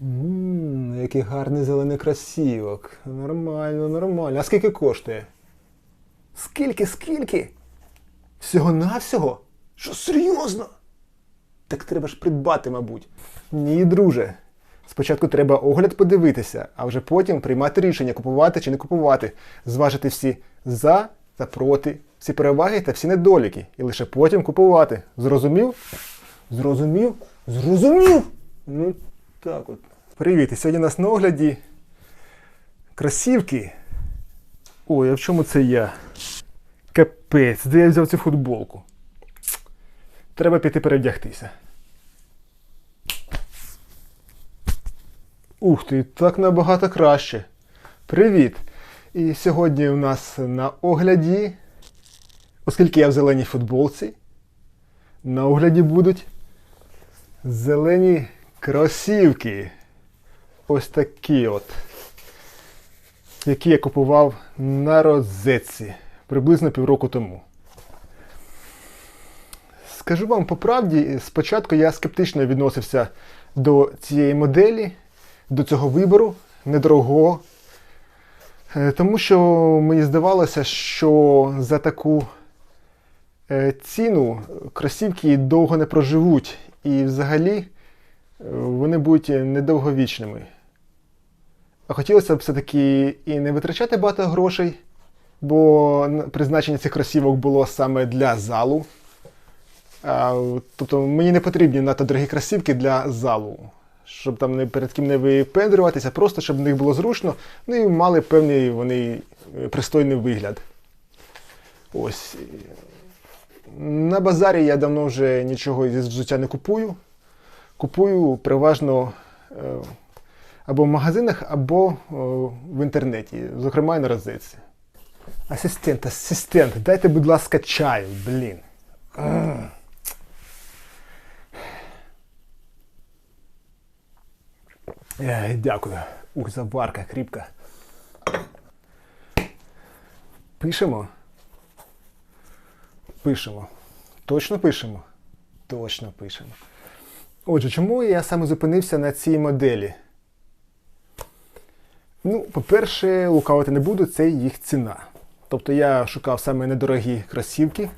Ммм, який гарний зелений красівок. Нормально, нормально. А скільки коштує? Скільки, скільки? Всього-навсього? Що серйозно? Так треба ж придбати, мабуть. Ні, друже. Спочатку треба огляд подивитися, а вже потім приймати рішення, купувати чи не купувати, зважити всі за та проти, всі переваги та всі недоліки, і лише потім купувати. Зрозумів? Зрозумів? Зрозумів! Ну, так от. Привіт, і сьогодні у нас на огляді красівки. Ой, а в чому це я? Капець, де я взяв цю футболку? Треба піти перевдягтися. Ух ти, так набагато краще. Привіт! І сьогодні у нас на огляді, оскільки я в зеленій футболці, на огляді будуть зелені кросівки. Ось такі от. Які я купував на розетці приблизно півроку тому. Скажу вам по правді, спочатку я скептично відносився до цієї моделі, до цього вибору недорогого. Е, Тому що мені здавалося, що за таку е, ціну кросівки довго не проживуть, і взагалі вони будуть недовговічними. А хотілося б все-таки і не витрачати багато грошей, бо призначення цих кросівок було саме для залу. А, тобто мені не потрібні надто дорогі кросівки для залу, щоб там не перед ким не випендрюватися, просто щоб в них було зручно, ну і мали певний вони е, пристойний вигляд. Ось. На базарі я давно вже нічого зі взуття не купую. Купую переважно е, або в магазинах, або е, в інтернеті, зокрема і на розетці. Асистент, асистент, дайте, будь ласка, чаю, блін. Е, Дякую. Ух, заварка кріпка. Пишемо. Пишемо. Точно пишемо? Точно пишемо. Отже, чому я саме зупинився на цій моделі? Ну, по-перше, лукавити не буду, це їх ціна. Тобто я шукав саме недорогі кросівки.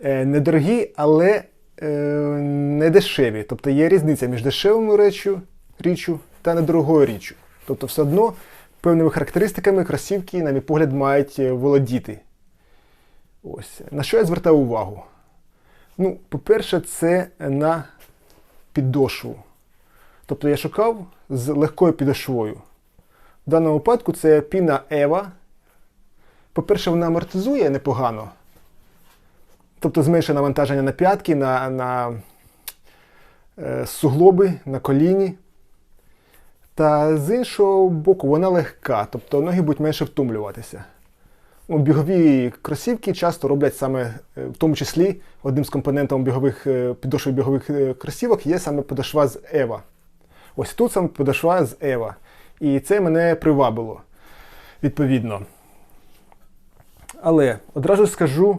Е, недорогі, але е, не дешеві. Тобто є різниця між дешевою речю, річчю та недорогою річчю. Тобто, все одно певними характеристиками кросівки, на мій погляд, мають е, володіти. Ось. На що я звертав увагу? Ну, по-перше, це на підошву. Тобто я шукав з легкою підошвою. В даному випадку це піна Ева. По-перше, вона амортизує непогано. Тобто зменшує навантаження на п'ятки, на, на е, суглоби, на коліні. Та з іншого боку, вона легка, тобто ноги будуть менше втомлюватися. Бігові кросівки часто роблять саме, е, в тому числі, одним з компонентів бігових, е, підошви бігових е, кросівок є саме подошва з Ева. Ось тут саме подошва з Ева. І це мене привабило, відповідно. Але одразу скажу,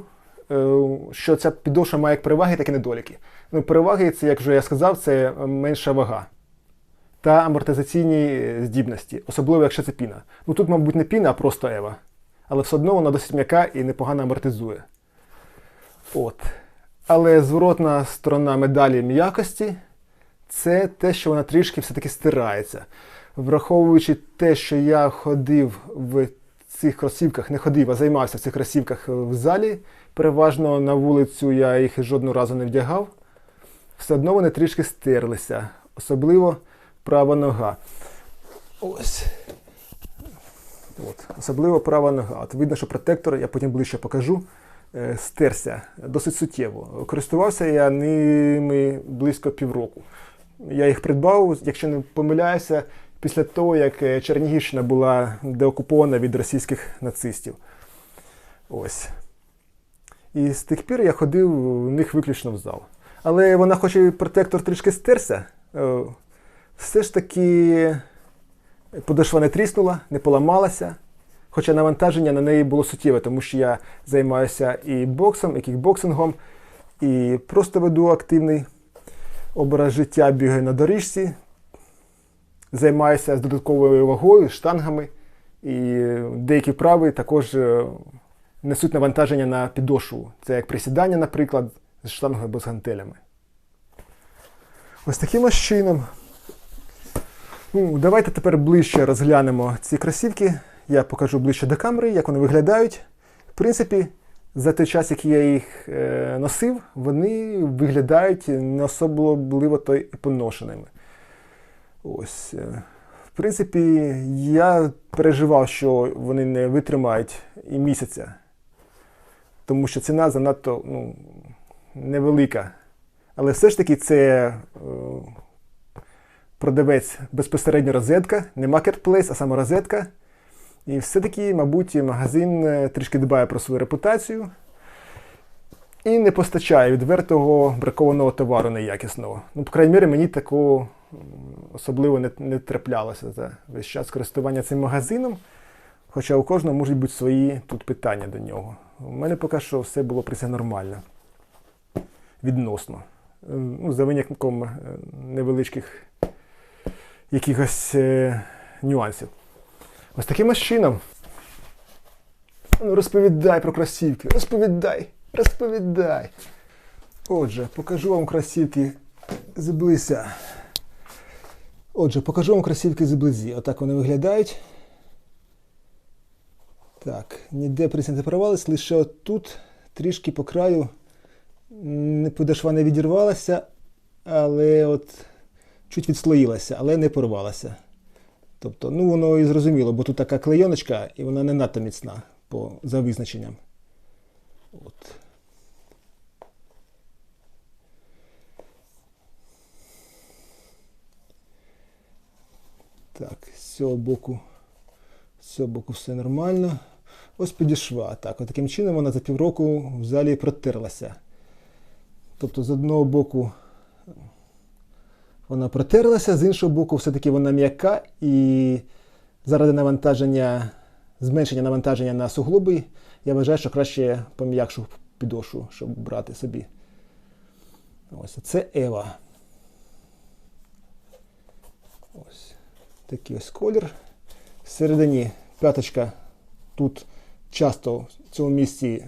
що ця підошва має як переваги, так і недоліки. Ну, переваги, це, як вже я сказав, це менша вага та амортизаційні здібності, особливо якщо це піна. Ну тут, мабуть, не піна, а просто Ева. Але все одно вона досить м'яка і непогано амортизує. От. Але зворотна сторона медалі м'якості це те, що вона трішки все-таки стирається. Враховуючи те, що я ходив в цих кросівках, не ходив, а займався в цих кросівках в залі, переважно на вулицю я їх жодного разу не вдягав, все одно вони трішки стерлися, особливо права нога. Ось. От. Особливо права нога. От видно, що протектор, я потім ближче покажу, е, стерся досить суттєво. Користувався я ними близько півроку. Я їх придбав, якщо не помиляюся, після того, як е, Чернігівщина була деокупована від російських нацистів. Ось. І з тих пір я ходив в них виключно в зал. Але вона, хоч і протектор трішки стерся, е, все ж таки подошва не тріснула, не поламалася. Хоча навантаження на неї було суттєве, тому що я займаюся і боксом, і кікбоксингом, і просто веду активний образ життя, бігаю на доріжці, займаюся з додатковою вагою, штангами. І деякі вправи також е, несуть навантаження на підошву. Це як присідання, наприклад, з штангою або з гантелями. Ось таким чином. Ну, давайте тепер ближче розглянемо ці кросівки. Я покажу ближче до камери, як вони виглядають. В принципі, за той час, який я їх е, носив, вони виглядають не особливо то і поношеними. Ось. е, В принципі, я переживав, що вони не витримають і місяця, тому що ціна занадто ну, невелика. Але все ж таки це е, продавець безпосередньо розетка, не маркетплейс, а саме розетка. І все-таки, мабуть, магазин е, трішки дбає про свою репутацію і не постачає відвертого бракованого товару неякісного. Ну, по крайній мірі, мені такого особливо не, не траплялося за весь час користування цим магазином. Хоча у кожного можуть бути свої тут питання до нього. У мене поки що все було при це нормально. Відносно. Е, Ну, за винятком е, невеличких якихось е, нюансів. Ось таким ось чином. Ну, розповідай про кросівки. Розповідай, розповідай. Отже, покажу вам кросівки зблизька. Отже, покажу вам кросівки зблизі. Отак вони виглядають. Так, ніде присінь не порвались, лише отут трішки по краю подошва не відірвалася, але от чуть відслоїлася, але не порвалася. Тобто, ну воно і зрозуміло, бо тут така клейоночка, і вона не надто міцна по, за визначенням. От. Так, з цього боку, з цього боку все нормально. Ось підійшла. Так, таким чином вона за півроку в залі протерлася. Тобто, з одного боку вона протерлася, з іншого боку, все-таки вона м'яка і заради навантаження, зменшення навантаження на суглоби, я вважаю, що краще пом'якшу підошву, щоб брати собі. Ось це Ева. Ось такий ось колір. Всередині п'яточка тут часто в цьому місці е,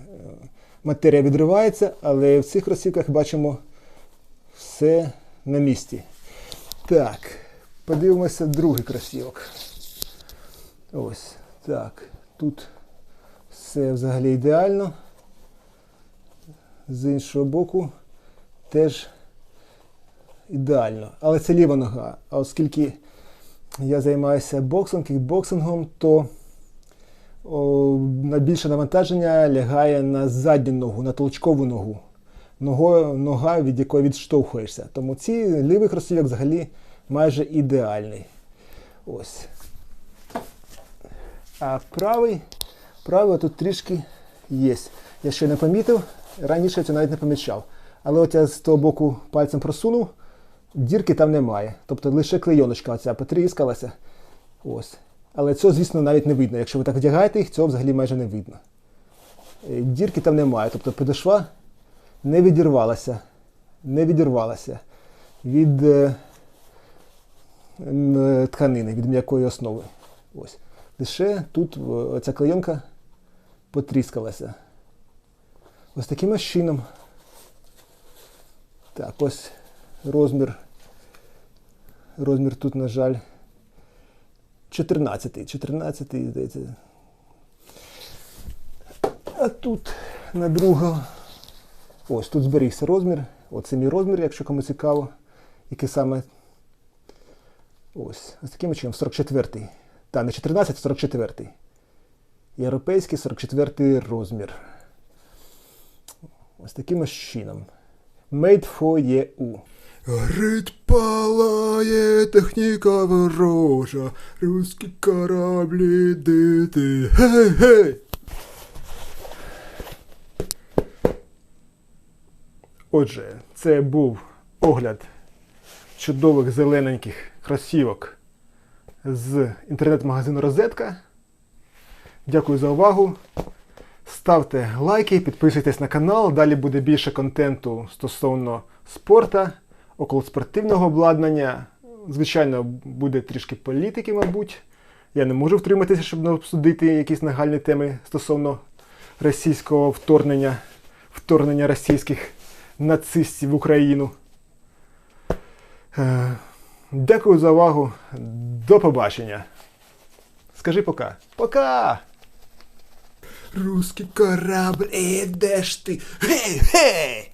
матерія відривається, але в цих кросівках бачимо все на місці. Так, подивимося другий кросівок. Ось так. Тут все взагалі ідеально. З іншого боку теж ідеально. Але це ліва нога. А оскільки я займаюся боксом, кікбоксингом, то о, найбільше навантаження лягає на задню ногу, на толчкову ногу. Ногою, нога, від якої відштовхуєшся. Тому ці лівий кросівок взагалі майже ідеальний. Ось. А правий, правий тут трішки є. Я ще не помітив, раніше це навіть не помічав. Але от я з того боку пальцем просунув, дірки там немає. Тобто лише клейоночка оця потріскалася. Ось. Але цього, звісно, навіть не видно. Якщо ви так вдягаєте їх, цього взагалі майже не видно. Е, Дірки там немає. Тобто підошва не відірвалася. Не відірвалася від е, е, тканини, від м'якої основи. Ось. Лише тут ця клейонка потріскалася. Ось таким ось чином. Так, ось розмір. Розмір тут, на жаль, 14. 14, здається. А тут на другого. Ось тут зберігся розмір. Оце мій розмір, якщо кому цікаво. Який саме. Ось. Ось таким чином, 44-й. Та, не 14, 44-й. Європейський 44 розмір. Ось таким ось чином. Made for EU. Горить палає техніка ворожа, руські кораблі дити. Гей-гей! Отже, це був огляд чудових зелененьких кросівок з інтернет-магазину Розетка. Дякую за увагу. Ставте лайки, підписуйтесь на канал. Далі буде більше контенту стосовно спорта, околоспортивного обладнання, звичайно, буде трішки політики, мабуть. Я не можу втриматися, щоб не обсудити якісь нагальні теми стосовно російського вторгнення, вторгнення російських нацистів в Україну. Е, Дякую за увагу. До побачення. Скажи пока. Пока! Русский корабль, ей, де ты! Хей, гей!